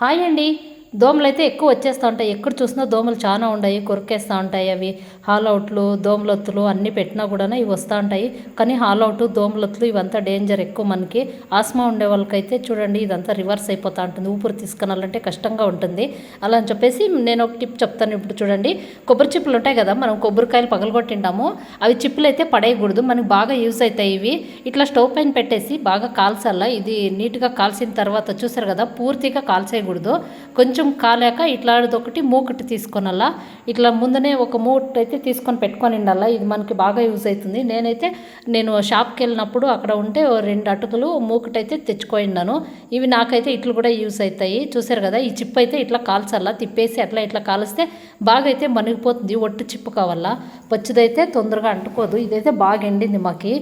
Hi అండి. దోమలు అయితే ఎక్కువ వచ్చేస్తూ ఉంటాయి. ఎక్కడ చూసినా దోమలు చాలా ఉన్నాయి కొరికేస్తూ ఉంటాయి అవి. హాల్అవుట్లు దోమలొత్తులు అన్నీ పెట్టినా కూడా ఇవి వస్తూ ఉంటాయి. కానీ హాల్అవుట్ దోమలొత్తులు ఇవంతా డేంజర్ ఎక్కువ మనకి. ఆస్మా ఉండే వాళ్ళకైతే చూడండి ఇదంతా రివర్స్ అయిపోతూ ఉంటుంది. ఊపిరి తీసుకునాలంటే కష్టంగా ఉంటుంది. అలా అని చెప్పేసి నేను ఒక టిప్ చెప్తాను ఇప్పుడు చూడండి. కొబ్బరి చిప్పులు ఉంటాయి కదా మనం కొబ్బరికాయలు పగలగొట్టింటాము. అవి చిప్పులు అయితే పడేయకూడదు. మనకి బాగా యూజ్ అవుతాయి ఇవి. ఇట్లా స్టవ్ పైన పెట్టేసి బాగా కాల్చాలా? ఇది నీట్గా కాల్చిన తర్వాత చూసారు కదా పూర్తిగా కాల్చేయకూడదు. కొంచెం కొంచెం కాలేక ఇట్లాంటిది ఒకటి మూకటి తీసుకొనల్లా. ఇట్లా ముందనే ఒక మూట అయితే తీసుకొని పెట్టుకొని ఉండాలా. ఇది మనకి బాగా యూజ్ అవుతుంది నేనైతే నేను షాప్కి వెళ్ళినప్పుడు అక్కడ ఉంటే ఓ రెండు అటుకులు మూకటి అయితే తెచ్చుకోయినాను ఇవి నాకైతే ఇట్లు కూడా యూజ్ అవుతాయి చూసారు కదా ఈ చిప్ అయితే ఇట్లా కాల్చాలా. తిప్పేసి అట్లా ఇట్లా కాలిస్తే బాగా అయితే మనిగిపోతుంది ఒట్టు చిప్పు కావాలా. పచ్చిదైతే తొందరగా అంటుకోదు. ఇదైతే బాగా ఎండింది మాకి.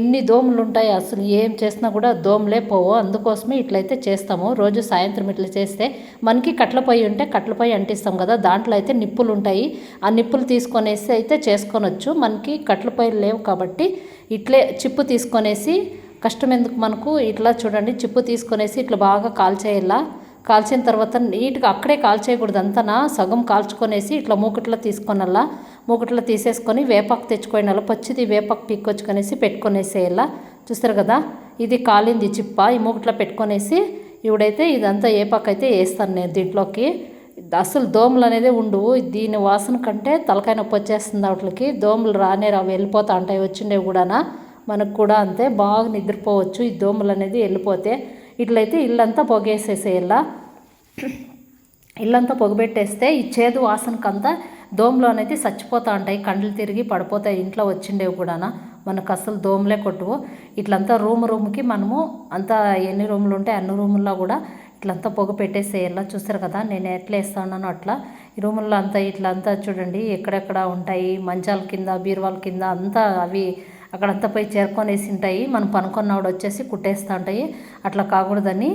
ఎన్ని దోమలు ఉంటాయి అసలు? ఏం చేసినా కూడా దోమలే పోవు. అందుకోసమే ఇట్లయితే చేస్తాము. రోజు సాయంత్రం ఇట్లా చేస్తే మనకి కట్ల పొయ్యి ఉంటే కట్ల పొయ్యి అంటిస్తాం కదా దాంట్లో అయితే నిప్పులు ఉంటాయి ఆ నిప్పులు తీసుకొనేసి అయితే చేసుకోనొచ్చు. మనకి కట్ల పొయ్యిలు లేవు కాబట్టి ఇట్లే చిప్పు తీసుకొనేసి కష్టం ఎందుకు మనకు? ఇట్లా చూడండి చిప్పు తీసుకొనేసి ఇట్లా బాగా కాల్చేయాలా? కాల్చిన తర్వాత నీట్గా అక్కడే కాల్చేయకూడదు అంతనా? సగం కాల్చుకొనేసి ఇట్లా మూకుట్లో తీసుకొనల్లా? మూకుట్లో తీసేసుకొని వేపాకు తెచ్చుకోయిన పచ్చిది వేపాకు పీక్కొచ్చుకొనేసి పెట్టుకొనేసేయాల? చూస్తారు కదా ఇది కాలింది చిప్ప. ఈ మూకుట్లో పెట్టుకొనేసి ఇవిడైతే ఇదంతా ఏపాకు అయితే వేస్తాను నేను దీంట్లోకి. అసలు దోమలు అనేది ఉండవు. దీని వాసన కంటే తలకాయ నొప్పి వచ్చేస్తుంది వాటికి. దోమలు రానే రా వెళ్ళిపోతా ఉంటాయి. వచ్చిండేవి కూడానా మనకు కూడా అంతే. బాగా నిద్రపోవచ్చు. ఈ దోమలు అనేది వెళ్ళిపోతే. ఇట్లయితే ఇల్లంతా పొగేసేసేయాల? ఇల్లంతా పొగబెట్టేస్తే ఈ చేదు వాసనకంతా దోమలు అనేది చచ్చిపోతూ ఉంటాయి. కండ్లు తిరిగి పడిపోతాయి. ఇంట్లో వచ్చిండేవి కూడానా మనకు అసలు దోమలే కొట్టువు. ఇట్లంతా రూమ్ రూమ్కి మనము అంతా ఎన్ని రూములు ఉంటే అన్ని రూముల్లో కూడా ఇట్లంతా పొగ పెట్టేసేయాలా చూస్తారు కదా నేను ఎట్లా వేస్తానో అట్లా. ఈ రూముల్లో అంతా ఇట్లా అంతా చూడండి ఎక్కడెక్కడ ఉంటాయి మంచాల కింద బీరువాల కింద అంతా అవి అక్కడంతా పోయి చేరుకొనేసి ఉంటాయి. మనం పనుకున్నవాడు వచ్చేసి కుట్టేస్తూ ఉంటాయి. అట్లా కాకూడదని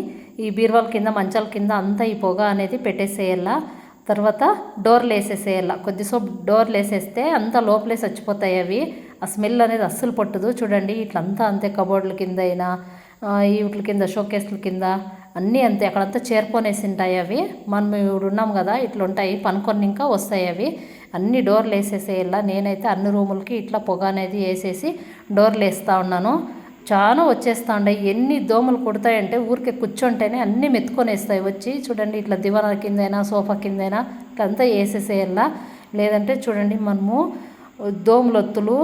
ఈ బీరువాల కింద మంచాల కింద అంతా ఈ పొగ అనేది పెట్టేసేయాల తర్వాత డోర్లు వేసేసేయాల కొద్దిసేపు డోర్లు వేసేస్తే అంతా లోపలే చచ్చిపోతాయి అవి. ఆ స్మెల్ అనేది అస్సలు పట్టదు. చూడండి ఇట్లంతా అంతే కబోర్డుల కింద అయినా వీటి కింద షోకేస్ల కింద అన్నీ అంతే. అక్కడంతా చేరుకొనేసి ఉంటాయి అవి. మనం ఇప్పుడు ఉన్నాం కదా ఇట్లా ఉంటాయి పనుకొని ఇంకా వస్తాయి అవి. అన్ని డోర్లు వేసేసేయాల నేనైతే అన్ని రూములకి ఇట్లా పొగ అనేది వేసేసి డోర్లు వేస్తూ ఉన్నాను. చాలా వచ్చేస్తూ ఉన్నాయి. ఎన్ని దోమలు కుడతాయంటే ఊరికే కూర్చుంటేనే అన్నీ మెత్తుకొనేస్తాయి వచ్చి. చూడండి ఇట్లా దివానా కిందైనా సోఫా కిందైనా ఇట్లంతా వేసేసేయాల లేదంటే చూడండి మనము దోమలొత్తులు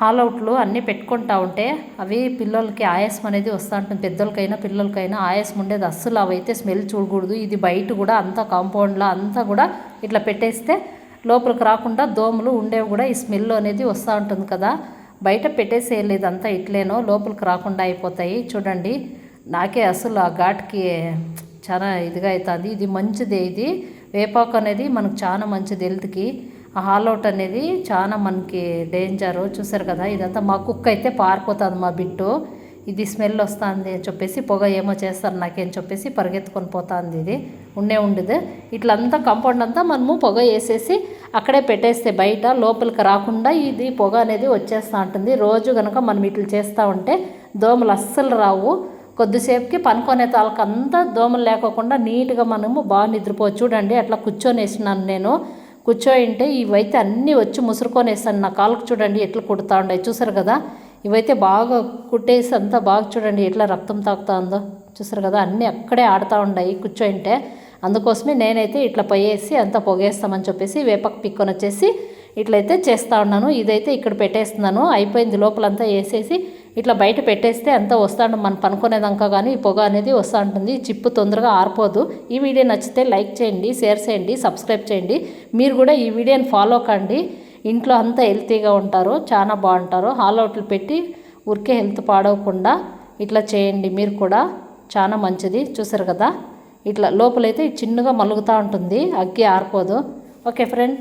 హాల్అవుట్లు అన్నీ పెట్టుకుంటా ఉంటే అవి పిల్లలకి ఆయాసం అనేది వస్తూ ఉంటుంది. పెద్దలకైనా పిల్లలకైనా ఆయాసం ఉండేది. అస్సలు అవైతే స్మెల్ చూడకూడదు. ఇది బయట కూడా అంతా కాంపౌండ్లో అంతా కూడా ఇట్లా పెట్టేస్తే లోపలికి రాకుండా దోమలు ఉండేవి కూడా ఈ స్మెల్ అనేది వస్తూ ఉంటుంది కదా. బయట పెట్టేసేయలేదు అంతా ఇట్లేనో లోపలికి రాకుండా అయిపోతాయి. చూడండి నాకే అసలు ఆ ఘాట్కి చాలా ఇదిగా అవుతుంది. ఇది మంచిదే. ఇది వేపాకు అనేది మనకు చాలా మంచిది హెల్త్కి. ఆ హాల్అవుట్ అనేది చాలా మనకి డేంజరు చూసారు కదా ఇదంతా మా కుక్క అయితే పారిపోతుంది మా బిట్టు ఇది స్మెల్ వస్తుంది అని చెప్పేసి పొగ ఏమో చేస్తారు నాకేం చెప్పేసి పరిగెత్తుకొని పోతుంది ఇది. ఉండే ఉండదు. ఇట్లంతా కాంపౌండ్ అంతా మనము పొగ వేసేసి అక్కడే పెట్టేస్తే బయట లోపలికి రాకుండా ఇది పొగ అనేది వచ్చేస్తూ ఉంటుంది. రోజు కనుక మనం ఇట్లా చేస్తూ ఉంటే దోమలు అస్సలు రావు. కొద్దిసేపుకి పనుకునే తాలకంతా అంతా దోమలు లేకోకుండా నీట్గా మనము బాగా నిద్రపోవచ్చు. చూడండి అట్లా కూర్చొని వేసినాను నేను. కూర్చోయింటే ఇవైతే అన్నీ వచ్చి ముసురుకొనేసాను నా కాళ్ళకు చూడండి ఎట్లా కుడతా ఉండే. చూసారు కదా? ఇవైతే బాగా కుట్టేసి అంతా బాగా చూడండి ఎట్లా రక్తం తాకుతా ఉందో చూసారు కదా? అన్నీ అక్కడే ఆడుతూ ఉన్నాయి కూర్చోయింటే. అందుకోసమే నేనైతే ఇట్లా పోయేసి అంతా పొగేస్తామని చెప్పేసి వేపకు పిక్కొని వచ్చేసి ఇట్లయితే చేస్తూ ఉన్నాను. ఇదైతే ఇక్కడ పెట్టేస్తున్నాను. అయిపోయింది లోపలంతా వేసేసి ఇట్లా బయట పెట్టేస్తే అంతా వస్తాడు మనం పనుకునేదాకా కానీ ఈ పొగ అనేది వస్తూ ఉంటుంది. చిప్పు తొందరగా ఆరిపోదు. ఈ వీడియో నచ్చితే లైక్ చేయండి షేర్ చేయండి సబ్స్క్రైబ్ చేయండి. మీరు కూడా ఈ వీడియోని ఫాలో కండి. ఇంట్లో అంతా హెల్తీగా ఉంటారు. చాలా బాగుంటారు. హాల్ అవుట్లు పెట్టి ఊరికే హెల్త్ పాడవకుండా ఇట్లా చేయండి. మీరు కూడా చాలా మంచిది. చూసారు కదా? ఇట్లా లోపలైతే చిన్నగా మలుగుతూ ఉంటుంది. అగ్గి ఆరిపోదు. Okay friend.